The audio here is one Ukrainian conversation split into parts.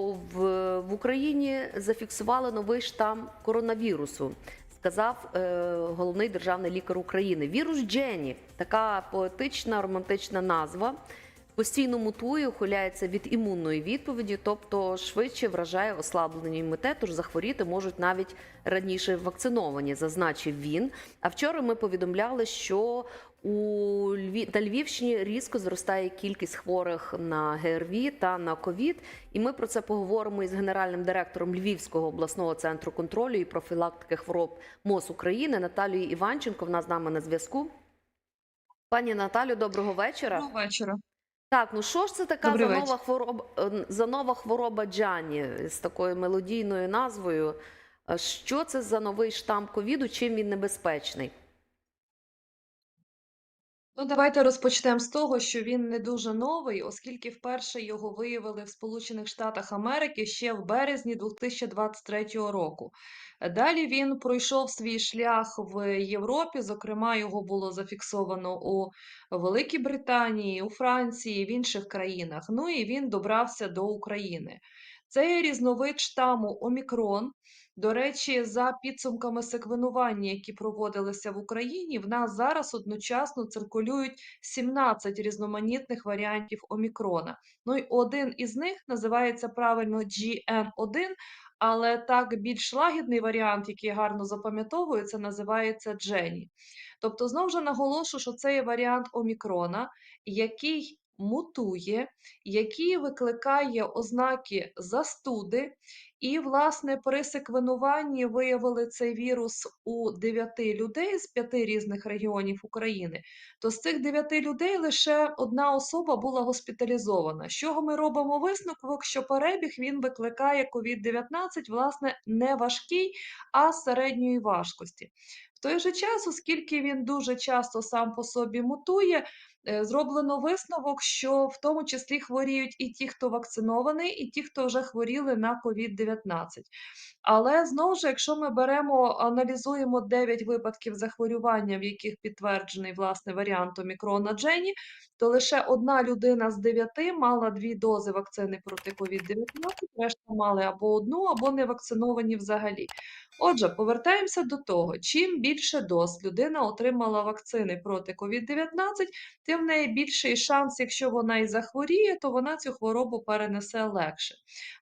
В, Україні зафіксували новий штам коронавірусу. Сказав е, головний державний лікар України. Вірус Джені, така поетична романтична назва, постійно мутує, ухиляється від імунної відповіді, тобто швидше вражає ослаблення імунітету, тож захворіти можуть навіть раніше вакциновані, зазначив він. А вчора ми повідомляли, що у Льві... на Львівщині різко зростає кількість хворих на ГРВІ та на ковід. І ми про це поговоримо із генеральним директором Львівського обласного центру контролю і профілактики хвороб МОЗ України Наталією Іванченко. Вона з нами на зв'язку. Пані Наталю, доброго вечора. Доброго вечора. Так, ну що ж це така Добрий за вечір. нова хвороба е, за нова хвороба Джані з такою мелодійною назвою? Е, Що це за новий штам ковіду? Чим він небезпечний? Ну, давайте розпочнемо з того, що він не дуже новий, оскільки вперше його виявили в Сполучених Штатах Америки ще в березні 2023 року. Далі він пройшов свій шлях в Європі. Зокрема, його було зафіксовано у Великій Британії, у Франції, в інших країнах. Ну і він добрався до України. Це різновид штаму Омікрон. До речі, за підсумками секвенування, які проводилися в Україні, в нас зараз одночасно циркулюють 17 різноманітних варіантів омікрона. Ну і один із них називається правильно GN1, але так більш лагідний варіант, який гарно запам'ятовується, називається Джені. Тобто, знову ж наголошу, що це є варіант омікрона, який мутує, який викликає ознаки застуди, і, власне, при секвенуванні виявили цей вірус у 9 людей з 5 різних регіонів України. То з цих 9 людей лише одна особа була госпіталізована. З чого ми робимо висновок, що перебіг він викликає COVID-19, власне, не важкий, а середньої важкості. В той же час, оскільки він дуже часто сам по собі мутує, зроблено висновок, що в тому числі хворіють і ті, хто вакцинований, і ті, хто вже хворіли на COVID-19. Але знову ж, якщо ми беремо, аналізуємо 9 випадків захворювання, в яких підтверджений власне варіант омікрона Джені, то лише одна людина з 9 мала дві дози вакцини проти COVID-19, решта мали або одну, або не вакциновані взагалі. Отже, повертаємося до того, чим більше доз людина отримала вакцини проти COVID-19, тим в неї більший шанс, якщо вона і захворіє, то вона цю хворобу перенесе легше.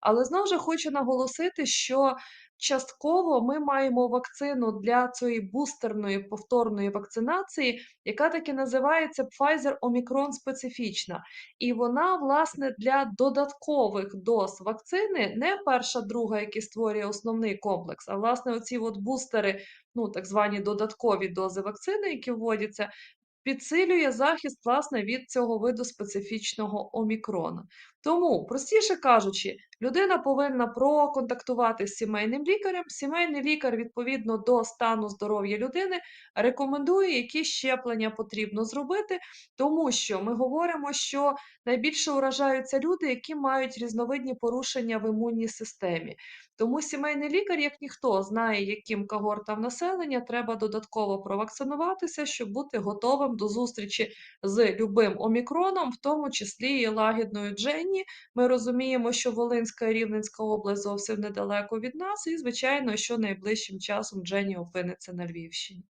Але знову ж хочу наголосити, що частково ми маємо вакцину для цієї бустерної повторної вакцинації, яка таки називається Pfizer Omicron специфічна. І вона, власне, для додаткових доз вакцини, не перша, друга, які створює основний комплекс, а власне оці от бустери, ну так звані додаткові дози вакцини, які вводяться, підсилює захист власне від цього виду специфічного омікрона. Тому, простіше кажучи, людина повинна проконтактувати з сімейним лікарем. Сімейний лікар, відповідно до стану здоров'я людини, рекомендує, які щеплення потрібно зробити, тому що ми говоримо, що найбільше уражаються люди, які мають різновидні порушення в імунній системі. Тому сімейний лікар, як ніхто, знає, яким когортам населення треба додатково провакцинуватися, щоб бути готовим до зустрічі з любим омікроном, в тому числі і лагідною Дженні. Ми розуміємо, що Волинська і Рівненська область зовсім недалеко від нас, і звичайно, що найближчим часом Дженні опиниться на Львівщині.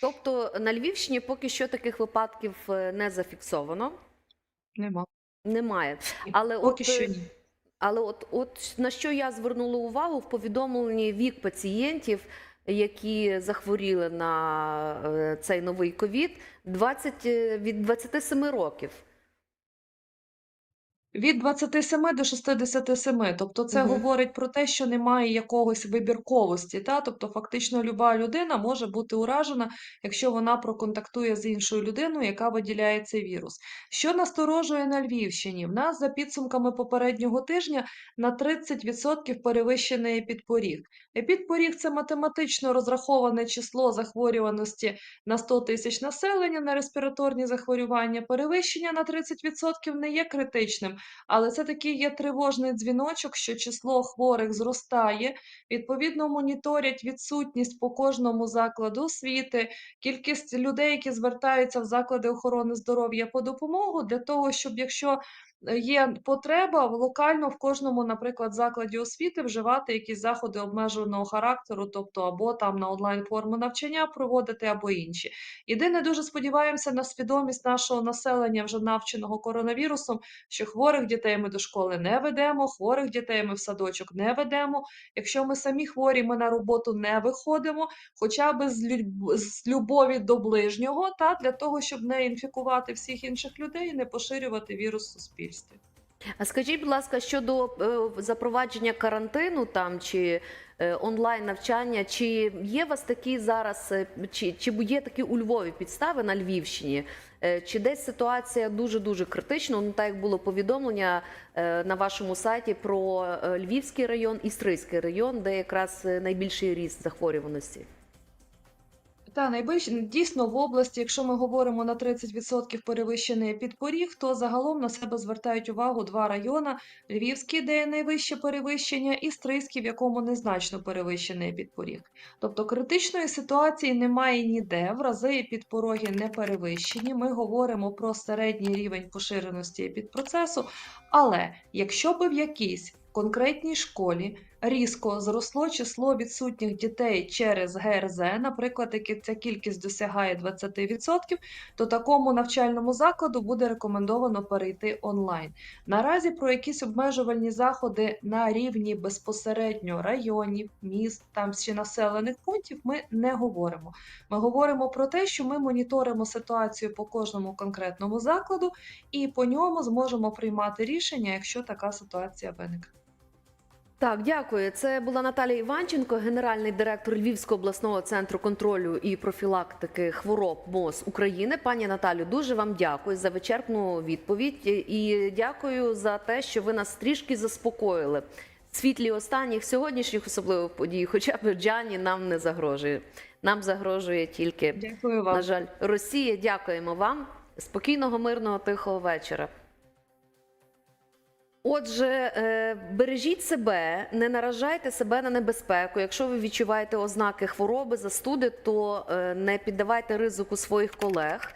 Тобто на Львівщині поки що таких випадків е, не зафіксовано. Нема. Немає. Але Поки от, е, що ні. Але от, от на що я звернула увагу в повідомленні вік пацієнтів, які захворіли на е, цей новий ковід, 20, е, від 27 років. Від 27 до 67. Тобто це Мгм. говорить про те, що немає якогось вибірковості. Та? Тобто фактично люба людина може бути уражена, якщо вона проконтактує з іншою людиною, яка виділяє цей вірус. Що насторожує на Львівщині? В нас за підсумками попереднього тижня на 30% перевищений підпоріг. Епідпоріг – це математично розраховане число захворюваності на 100 тисяч населення на респіраторні захворювання. Перевищення на 30% не є критичним, але це такий є тривожний дзвіночок, що число хворих зростає. Відповідно, моніторять відсутність по кожному закладу освіти, кількість людей, які звертаються в заклади охорони здоров'я по допомогу, для того, щоб якщо є потреба в локально в кожному, наприклад, закладі освіти вживати якісь заходи обмеженого характеру, тобто або там на онлайн форму навчання проводити, або інші. Єдине, дуже сподіваємося на свідомість нашого населення, вже навченого коронавірусом, що хворих дітей ми до школи не ведемо, хворих дітей ми в садочок не ведемо. Якщо ми самі хворі, ми на роботу не виходимо, хоча б з любові до ближнього, та для того, щоб не інфікувати всіх інших людей і не поширювати вірус суспільства. 200. А скажіть, будь ласка, щодо е, запровадження карантину там чи е, онлайн навчання, чи є у вас такі зараз, е, чи чи є такі у Львові підстави на Львівщині? Чи десь ситуація дуже дуже критична? Ну так як було повідомлення на вашому сайті про Львівський район, Істрийський район, де якраз найбільший ріст захворюваності? Та найбільше дійсно в області, якщо ми говоримо на 30% перевищений підпоріг, то загалом на себе звертають увагу два райони: Львівський, де є найвище перевищення, і Стрийський, в якому незначно перевищений підпоріг. Тобто критичної ситуації немає ніде, в рази підпороги не перевищені. Ми говоримо про середній рівень поширеності епідпроцесу. Але якщо би в якійсь конкретній школі різко зросло число відсутніх дітей через ГРЗ, наприклад, як ця кількість досягає 20%, то такому навчальному закладу буде рекомендовано перейти онлайн. Наразі про якісь обмежувальні заходи на рівні безпосередньо районів, міст там чи населених пунктів ми не говоримо. Ми говоримо про те, що ми моніторимо ситуацію по кожному конкретному закладу і по ньому зможемо приймати рішення, якщо така ситуація виникне. Так, дякую. Це була Наталія Іванченко, генеральний директор Львівського обласного центру контролю і профілактики хвороб МОЗ України. Пані Наталю, дуже вам дякую за вичерпну відповідь і дякую за те, що ви нас трішки заспокоїли. Світлі останніх сьогоднішніх особливих подій, хоча б Джані нам не загрожує. Нам загрожує тільки, Дякую вам. на жаль, Росія. Дякуємо вам. Спокійного, мирного, тихого вечора. Отже, е, бережіть себе, не наражайте себе на небезпеку. Якщо ви відчуваєте ознаки хвороби, застуди, то е, не піддавайте ризику своїх колег.